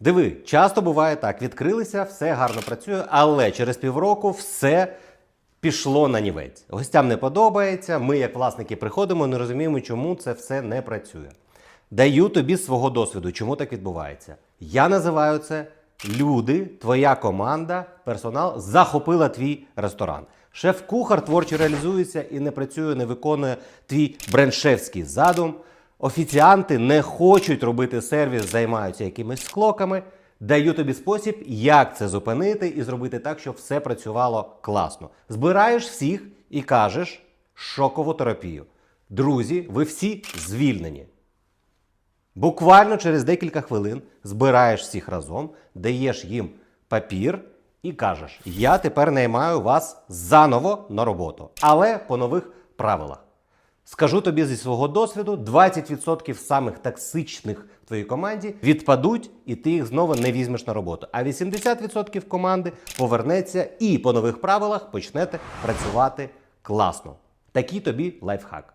Диви, часто буває так: відкрилися, все гарно працює, але через півроку все пішло на нівець. Гостям не подобається. Ми, як власники, приходимо, не розуміємо, чому це все не працює. Даю тобі свого досвіду, чому так відбувається. Я називаю це люди, твоя команда, персонал захопила твій ресторан. Шеф-кухар творчо реалізується і не працює, не виконує твій брендшефський задум. Офіціанти не хочуть робити сервіс, займаються якимись склоками. Даю тобі спосіб, як це зупинити і зробити так, щоб все працювало класно. Збираєш всіх і кажеш шокову терапію. Друзі, ви всі звільнені. Буквально через декілька хвилин збираєш всіх разом, даєш їм папір і кажеш: Я тепер наймаю вас заново на роботу, але по нових правилах. Скажу тобі зі свого досвіду: 20% самих токсичних в твоїй команді відпадуть, і ти їх знову не візьмеш на роботу. А 80% команди повернеться і по нових правилах почнете працювати класно. Такий тобі лайфхак.